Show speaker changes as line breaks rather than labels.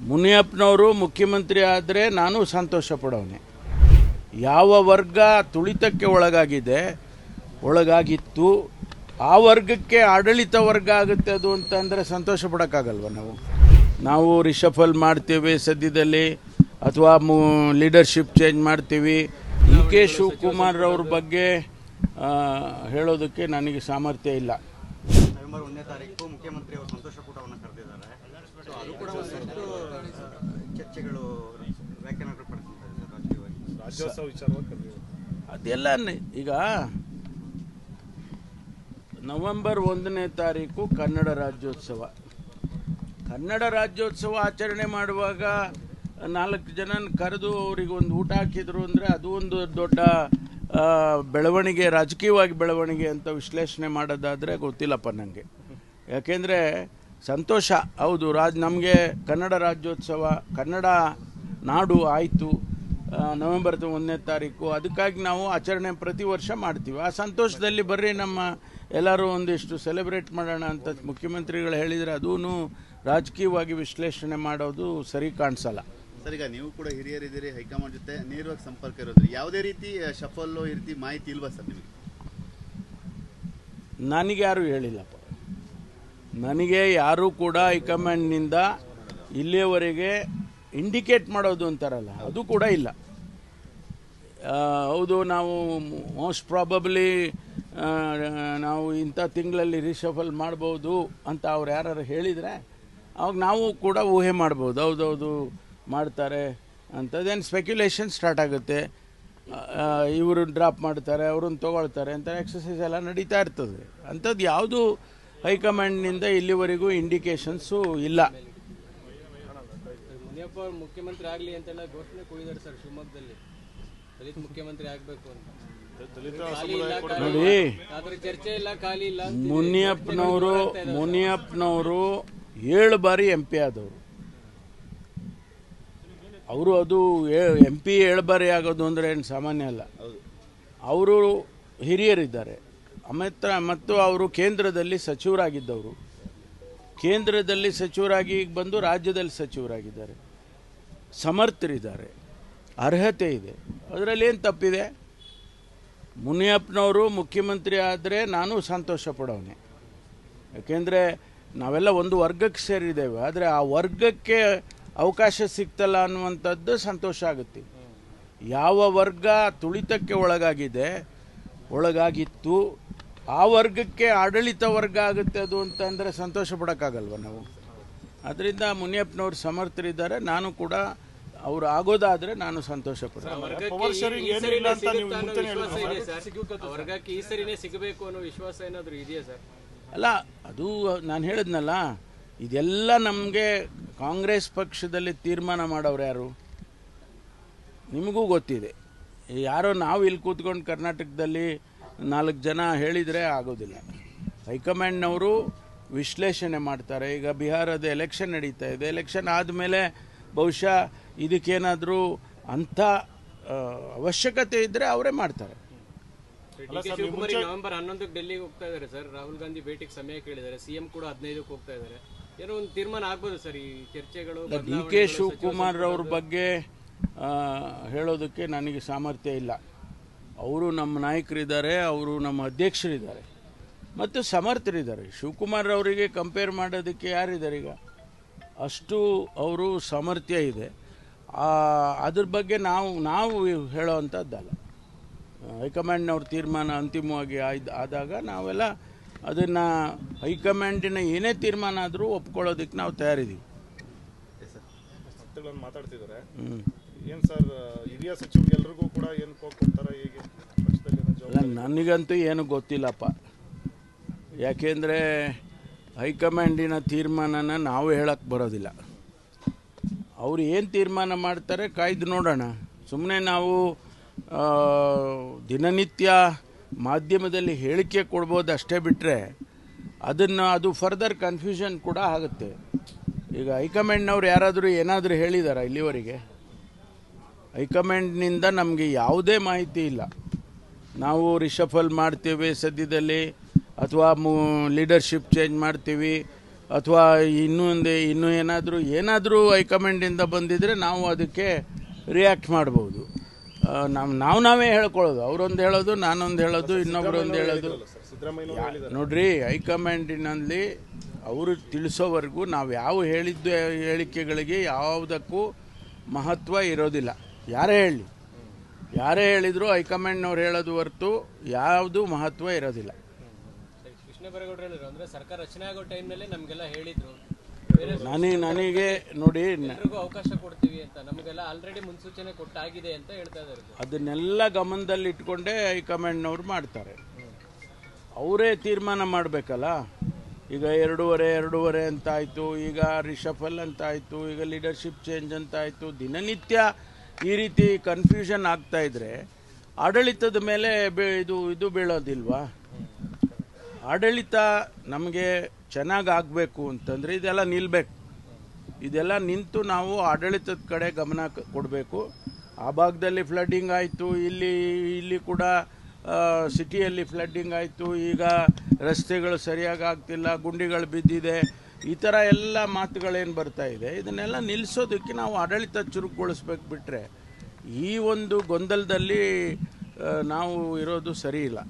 ಮುನಿಯಪ್ಪನವರು ಮುಖ್ಯಮಂತ್ರಿ ಆದರೆ ನಾನು ಸಂತೋಷ ಪಡೋನೆ ಯಾವ ವರ್ಗ ತುಳಿತಕ್ಕೆ ಒಳಗಾಗಿದೆ, ಒಳಗಾಗಿತ್ತು, ಆ ವರ್ಗಕ್ಕೆ ಆಡಳಿತ ವರ್ಗ ಆಗುತ್ತೆ ಅದು ಅಂತಂದರೆ ಸಂತೋಷ ಪಡೋಕ್ಕಾಗಲ್ವ ನಾವು? ನಾವು ರಿಷಫಲ್ ಮಾಡ್ತೀವಿ ಸದ್ಯದಲ್ಲಿ, ಅಥವಾ ಮು ಲೀಡರ್ಶಿಪ್ ಚೇಂಜ್ ಮಾಡ್ತೀವಿ. ಡಿ ಕೆ ಶಿವಕುಮಾರ್ ಅವ್ರ ಬಗ್ಗೆ ಹೇಳೋದಕ್ಕೆ ನನಗೆ ಸಾಮರ್ಥ್ಯ ಇಲ್ಲ.
ನವೆಂಬರ್ ಒಂದನೇ ತಾರೀಕು ಮುಖ್ಯಮಂತ್ರಿ ಅವರು ಸಂತೋಷ ಕೂಟವನ್ನು ಕರೆದಿದ್ದಾರೆ ಸೊ ಅದು ಕೂಡ ಒಂದಷ್ಟು ಆ, ಚರ್ಚೆಗಳು ವ್ಯಾಖ್ಯಾನಗಳು
ರಾಜ್ಯೋತ್ಸವ ವಿಚಾರವಾಗಿ
ಅದೆಲ್ಲ ಈಗ ನವೆಂಬರ್ ಒಂದನೇ ತಾರೀಕು ಕನ್ನಡ ರಾಜ್ಯೋತ್ಸವ. ಕನ್ನಡ ರಾಜ್ಯೋತ್ಸವ ಆಚರಣೆ ಮಾಡುವಾಗ ನಾಲ್ಕು ಜನ ಕರೆದು ಅವರಿಗೆ ಒಂದು ಊಟ ಹಾಕಿದ್ರು ಅಂದರೆ ಅದು ಒಂದು ದೊಡ್ಡ ಆ, ಬೆಳವಣಿಗೆ ರಾಜಕೀಯವಾಗಿ ಬೆಳವಣಿಗೆ ಅಂತ ವಿಶ್ಲೇಷಣೆ ಮಾಡೋದಾದರೆ ಗೊತ್ತಿಲ್ಲಪ್ಪ ನನಗೆ ಯಾಕೆಂದರೆ ಸಂತೋಷ. ಹೌದು ರಾಜ್ ನಮಗೆ ಕನ್ನಡ ರಾಜ್ಯೋತ್ಸವ ಕನ್ನಡ ನಾಡು ಆಯಿತು ನವೆಂಬರ್ ಒಂದನೇ ತಾರೀಕು. ಅದಕ್ಕಾಗಿ ನಾವು ಆಚರಣೆ ಪ್ರತಿ ವರ್ಷ ಮಾಡ್ತೀವಿ. ಆ ಸಂತೋಷದಲ್ಲಿ ಬರ್ರಿ ನಮ್ಮ ಎಲ್ಲರೂ ಒಂದಿಷ್ಟು ಸೆಲೆಬ್ರೇಟ್ ಮಾಡೋಣ ಅಂತ ಮುಖ್ಯಮಂತ್ರಿಗಳು ಹೇಳಿದರೆ ಅದೂ ರಾಜಕೀಯವಾಗಿ ವಿಶ್ಲೇಷಣೆ ಮಾಡೋದು ಸರಿ ಕಾಣಿಸಲ್ಲ.
ಸರ್ ಈಗ ನೀವು ಕೂಡ ಹಿರಿಯರಿದ್ದೀರಿ ಹೈಕಮಾಂಡ್ ಜೊತೆ ನೇರವಾಗಿ ಸಂಪರ್ಕ ಇರೋದ್ರಿ. ಯಾವುದೇ ರೀತಿ ಶಫಲ್ಲೋ ಈ ರೀತಿ ಮಾಹಿತಿ ಇಲ್ವಾ ಸರ್ ನಿಮಗೆ?
ನನಗೆ ಯಾರೂ ಹೇಳಿಲ್ಲಪ್ಪ. ನನಗೆ ಯಾರೂ ಕೂಡ ಹೈಕಮಾಂಡ್ನಿಂದ ಇಲ್ಲಿಯವರೆಗೆ ಇಂಡಿಕೇಟ್ ಮಾಡೋದು ಅಂತಾರಲ್ಲ, ಅದು ಕೂಡ ಇಲ್ಲ. ಹೌದು, ನಾವು ಮೋಸ್ಟ್ ಪ್ರಾಬಬ್ಲಿ ನಾವು ಇಂಥ ತಿಂಗಳಲ್ಲಿ ರಿಷಫಲ್ ಮಾಡ್ಬೋದು ಅಂತ ಅವ್ರು ಯಾರು ಹೇಳಿದರೆ, ಅವಾಗ ನಾವು ಕೂಡ ಊಹೆ ಮಾಡ್ಬೋದು, ಹೌದೌದು ಮಾಡ್ತಾರೆ ಅಂಥದ್ದೇನು ಸ್ಪೆಕ್ಯುಲೇಷನ್ ಸ್ಟಾರ್ಟ್ ಆಗುತ್ತೆ. ಇವರು ಡ್ರಾಪ್ ಮಾಡ್ತಾರೆ, ಅವ್ರನ್ನ ತೊಗೊಳ್ತಾರೆ ಅಂತ ಎಕ್ಸಸೈಸ್ ಎಲ್ಲ ನಡೀತಾ ಇರ್ತದೆ. ಅಂಥದ್ದು ಯಾವುದು ಹೈಕಮಾಂಡ್ನಿಂದ ಇಲ್ಲಿವರೆಗೂ ಇಂಡಿಕೇಶನ್ಸು ಇಲ್ಲ.
ಮುನಿಯಪ್ಪ ಅವರು ಮುಖ್ಯಮಂತ್ರಿ ಆಗಲಿ ಅಂತೆಲ್ಲ ಘೋಷಣೆ ಕೂಗಿದ್ದಾರೆ ಸರ್ ಶಿವಮೊಗ್ಗದಲ್ಲಿ. ದಲಿತ ಮುಖ್ಯಮಂತ್ರಿ ಆಗಬೇಕು ಅಂತ.
ದಲಿತ
ಖಾಲಿ ಇಲ್ಲ ಖಾಲಿ
ನೋಡಿ.
ಅದ್ರ ಚರ್ಚೆ ಇಲ್ಲ ಖಾಲಿ ಇಲ್ಲ
ಮುನಿಯಪ್ಪನವರು ಮುನಿಯಪ್ಪನವರು ಏಳು ಬಾರಿ ಎಂ ಪಿ ಆದವರು. ಅವರು ಅದು ಎಂ ಪಿ ಏಳು ಬಾರಿ ಆಗೋದು ಅಂದರೆ ಏನು ಸಾಮಾನ್ಯ ಅಲ್ಲ. ಅವರು ಹಿರಿಯರಿದ್ದಾರೆ. ಅಮಿತ ಮತ್ತು ಅವರು ಕೇಂದ್ರದಲ್ಲಿ ಸಚಿವರಾಗಿದ್ದವರು. ಕೇಂದ್ರದಲ್ಲಿ ಸಚಿವರಾಗಿ ಈಗ ಬಂದು ರಾಜ್ಯದಲ್ಲಿ ಸಚಿವರಾಗಿದ್ದಾರೆ. ಸಮರ್ಥರಿದ್ದಾರೆ. ಅರ್ಹತೆ ಇದೆ. ಅದರಲ್ಲಿ ಏನು ತಪ್ಪಿದೆ? ಮುನಿಯಪ್ಪನವರು ಮುಖ್ಯಮಂತ್ರಿ ಆದರೆ ನಾನು ಸಂತೋಷ ಪಡೋನೆ. ಯಾಕೆಂದರೆ ನಾವೆಲ್ಲ ಒಂದು ವರ್ಗಕ್ಕೆ ಸೇರಿದ್ದೇವೆ. ಆದರೆ ಆ ವರ್ಗಕ್ಕೆ ಅವಕಾಶ ಸಿಗ್ತಲ್ಲ ಅನ್ನುವಂಥದ್ದು ಸಂತೋಷ ಆಗುತ್ತೆ. ಯಾವ ವರ್ಗ ತುಳಿತಕ್ಕೆ ಒಳಗಾಗಿದೆ? ಒಳಗಾಗಿತ್ತು ಆ ವರ್ಗಕ್ಕೆ ಆಡಳಿತ ವರ್ಗ ಆಗುತ್ತೆ ಅದು ಅಂತಂದರೆ ಸಂತೋಷ ಪಡೋಕ್ಕಾಗಲ್ವ ನಾವು? ಅದರಿಂದ ಮುನಿಯಪ್ಪನವ್ರು ಸಮರ್ಥರಿದ್ದಾರೆ ನಾನು ಕೂಡ ಅವರು ಆಗೋದಾದರೆ ನಾನು ಸಂತೋಷ
ಅಂತ
ಅಲ್ಲ ಅದು ನಾನು ಹೇಳಿದ್ನಲ್ಲ ಇದೆಲ್ಲ ನಮಗೆ ಕಾಂಗ್ರೆಸ್ ಪಕ್ಷದಲ್ಲಿ ತೀರ್ಮಾನ ಮಾಡೋರು ಯಾರು? ನಿಮಗೂ ಗೊತ್ತಿದೆ. ಯಾರೋ ನಾವು ಇಲ್ಲಿ ಕೂತ್ಕೊಂಡು ಕರ್ನಾಟಕದಲ್ಲಿ ನಾಲ್ಕು ಜನ ಹೇಳಿದರೆ ಆಗೋದಿಲ್ಲ. ಹೈಕಮಾಂಡ್ನವರು ವಿಶ್ಲೇಷಣೆ ಮಾಡ್ತಾರೆ. ಈಗ ಬಿಹಾರದ ಎಲೆಕ್ಷನ್ ನಡೀತಾ ಇದೆ. ಎಲೆಕ್ಷನ್ ಆದಮೇಲೆ ಬಹುಶಃ ಇದಕ್ಕೇನಾದರೂ ಅಂಥ ಅವಶ್ಯಕತೆ ಇದ್ದರೆ ಅವರೇ ಮಾಡ್ತಾರೆ.
ನವೆಂಬರ್ ಹನ್ನೊಂದಕ್ಕೆ ಡೆಲ್ಲಿಗೆ ಹೋಗ್ತಾ ಇದ್ದಾರೆ ಸರ್. ರಾಹುಲ್ ಗಾಂಧಿ ಭೇಟಿಗೆ ಸಮಯ ಕೇಳಿದ್ದಾರೆ. ಸಿಎಂ ಕೂಡ ಹದಿನೈದಕ್ಕೆ ಹೋಗ್ತಾ ಇದ್ದಾರೆ. ಏನೋ ಒಂದು ತೀರ್ಮಾನ ಆಗ್ಬೋದು ಸರ್ ಈ ಚರ್ಚೆಗಳು
ಡಿ ಕೆ ಶಿವಕುಮಾರ್ ಅವ್ರ ಬಗ್ಗೆ ಹೇಳೋದಕ್ಕೆ ನನಗೆ ಸಾಮರ್ಥ್ಯ ಇಲ್ಲ. ಅವರು ನಮ್ಮ ನಾಯಕರಿದ್ದಾರೆ ಅವರು ನಮ್ಮ ಅಧ್ಯಕ್ಷರಿದ್ದಾರೆ ಮತ್ತು ಸಮರ್ಥರಿದ್ದಾರೆ. ಶಿವಕುಮಾರ್ ಅವರಿಗೆ ಕಂಪೇರ್ ಮಾಡೋದಕ್ಕೆ ಯಾರಿದ್ದಾರೆ ಈಗ? ಅಷ್ಟು ಅವರು ಸಾಮರ್ಥ್ಯ ಇದೆ. ಅದ್ರ ಬಗ್ಗೆ ನಾವು ನಾವು ಹೇಳೋವಂಥದ್ದಲ್ಲ. ಹೈಕಮಾಂಡ್ನವ್ರ ತೀರ್ಮಾನ ಅಂತಿಮವಾಗಿ ಆಯ್ದು ಆದಾಗ ನಾವೆಲ್ಲ ಅದನ್ನು ಹೈಕಮಾಂಡಿನ ಏನೇ ತೀರ್ಮಾನ ಆದರೂ ಒಪ್ಕೊಳ್ಳೋದಕ್ಕೆ ನಾವು ತಯಾರಿದ್ದೀವಿ.
ಮಾತಾಡ್ತಿದ್ದಾರೆ.
ಹ್ಞೂ
ಏನ್ ಸರ್, ಹಿರಿಯ ಎಲ್ಲರಿಗೂ ಕೂಡ ಏನು ಕೊಡ್ತಾರ, ಹೇಗೆ?
ನನಗಂತೂ ಏನು ಗೊತ್ತಿಲ್ಲಪ್ಪ. ಯಾಕೆಂದರೆ ಹೈಕಮಾಂಡಿನ ತೀರ್ಮಾನನ ನಾವು ಹೇಳಕ್ಕೆ ಬರೋದಿಲ್ಲ. ಅವ್ರು ಏನು ತೀರ್ಮಾನ ಮಾಡ್ತಾರೆ ಕಾಯ್ದು ನೋಡೋಣ. ಸುಮ್ಮನೆ ನಾವು ದಿನನಿತ್ಯ ಮಾಧ್ಯಮದಲ್ಲಿ ಹೇಳಿಕೆ ಕೊಡ್ಬೋದು ಅಷ್ಟೇ ಬಿಟ್ಟರೆ ಅದನ್ನು ಅದು ಫರ್ದರ್ ಕನ್ಫ್ಯೂಷನ್ ಕೂಡ ಆಗುತ್ತೆ. ಈಗ ಹೈಕಮಾಂಡ್ನವ್ರು ಯಾರಾದರೂ ಏನಾದರೂ ಹೇಳಿದಾರಾ ಇಲ್ಲಿವರೆಗೆ? ಹೈಕಮಾಂಡ್ನಿಂದ ನಮಗೆ ಯಾವುದೇ ಮಾಹಿತಿ ಇಲ್ಲ. ನಾವು ರಿಷಫಲ್ ಮಾಡ್ತೇವೆ ಸದ್ಯದಲ್ಲಿ ಅಥವಾ ಮೂ ಲೀಡರ್ಶಿಪ್ ಚೇಂಜ್ ಮಾಡ್ತೀವಿ ಅಥವಾ ಇನ್ನೊಂದು ಇನ್ನೂ ಏನಾದರೂ ಏನಾದರೂ ಹೈಕಮಾಂಡಿಂದ ಬಂದಿದ್ದರೆ ನಾವು ಅದಕ್ಕೆ ರಿಯಾಕ್ಟ್ ಮಾಡ್ಬೋದು. ನಾವು ನಾವು ನಾವೇ ಹೇಳ್ಕೊಳ್ಳೋದು. ಅವರೊಂದು ಹೇಳೋದು ನಾನೊಂದು ಹೇಳೋದು ಇನ್ನೊಬ್ರೊಂದು ಹೇಳೋದು. ನೋಡ್ರಿ ಹೈಕಮಾಂಡಿನಲ್ಲಿ ಅವರು ತಿಳಿಸೋವರೆಗೂ ನಾವು ಯಾವ ಹೇಳಿದ್ದು ಹೇಳಿಕೆಗಳಿಗೆ ಯಾವುದಕ್ಕೂ ಮಹತ್ವ ಇರೋದಿಲ್ಲ. ಯಾರೇ ಹೇಳಿ. ಯಾರೇ ಹೇಳಿದ್ರು ಹೈಕಮಾಂಡ್ನವ್ರು ಹೇಳೋದು ಹೊರತು ಯಾವುದು ಮಹತ್ವ ಇರೋದಿಲ್ಲ.
ಕೃಷ್ಣ ಬೈರೇಗೌಡರು ಹೇಳಿದ್ರು ಅಂದ್ರೆ ಸರ್ಕಾರ ರಚನೆ ಆಗೋ ಟೈಮ್ನಲ್ಲೇ ನಮಗೆಲ್ಲ ಹೇಳಿದರು.
ನನಗೆ ನನಗೆ ನೋಡಿ
ಅವಕಾಶ ಕೊಡ್ತೀವಿ ಅಂತ ನಮಗೆಲ್ಲ ಆಲ್ರೆಡಿ ಮುನ್ಸೂಚನೆ ಕೊಟ್ಟಾಗಿದೆ ಅಂತ ಹೇಳ್ತಾ ಇದ್ದಾರೆ.
ಅದನ್ನೆಲ್ಲ ಗಮನದಲ್ಲಿ ಇಟ್ಕೊಂಡೇ ಹೈಕಮಾಂಡ್ನವ್ರು ಮಾಡ್ತಾರೆ. ಅವರೇ ತೀರ್ಮಾನ ಮಾಡಬೇಕಲ್ಲ? ಈಗ ಎರಡೂವರೆ ಎರಡೂವರೆ ಅಂತ ಆಯಿತು ಈಗ ರಿಷಫಲ್ ಅಂತ ಆಯಿತು ಈಗ ಲೀಡರ್ಶಿಪ್ ಚೇಂಜ್ ಅಂತ ಆಯಿತು ದಿನನಿತ್ಯ ಈ ರೀತಿ ಕನ್ಫ್ಯೂಷನ್ ಆಗ್ತಾ ಇದ್ರೆ ಆಡಳಿತದ ಮೇಲೆ ಇದು ಇದು ಬೀಳೋದಿಲ್ವಾ? ಆಡಳಿತ ನಮಗೆ ಚೆನ್ನಾಗಿ ಆಗಬೇಕು ಅಂತಂದರೆ ಇದೆಲ್ಲ ನಿಲ್ಲಬೇಕು ಇದೆಲ್ಲ ನಿಂತು ನಾವು ಆಡಳಿತದ ಕಡೆ ಗಮನ ಕೊಡಬೇಕು. ಆ ಭಾಗದಲ್ಲಿ ಫ್ಲಡ್ಡಿಂಗ್ ಆಯಿತು, ಇಲ್ಲಿ ಇಲ್ಲಿ ಕೂಡ ಸಿಟಿಯಲ್ಲಿ ಫ್ಲಡ್ಡಿಂಗ್ ಆಯಿತು, ಈಗ ರಸ್ತೆಗಳು ಸರಿಯಾಗಿ ಆಗ್ತಿಲ್ಲ, ಗುಂಡಿಗಳು ಬಿದ್ದಿದೆ. ಈ ಥರ ಎಲ್ಲ ಮಾತುಗಳೇನು ಬರ್ತಾ ಇದೆ, ಇದನ್ನೆಲ್ಲ ನಿಲ್ಲಿಸೋದಕ್ಕೆ ನಾವು ಆಡಳಿತ ಚುರುಕುಗೊಳಿಸ್ಬೇಕು ಬಿಟ್ಟರೆ ಈ ಒಂದು ಗೊಂದಲದಲ್ಲಿ ನಾವು ಇರೋದು ಸರಿ ಇಲ್ಲ.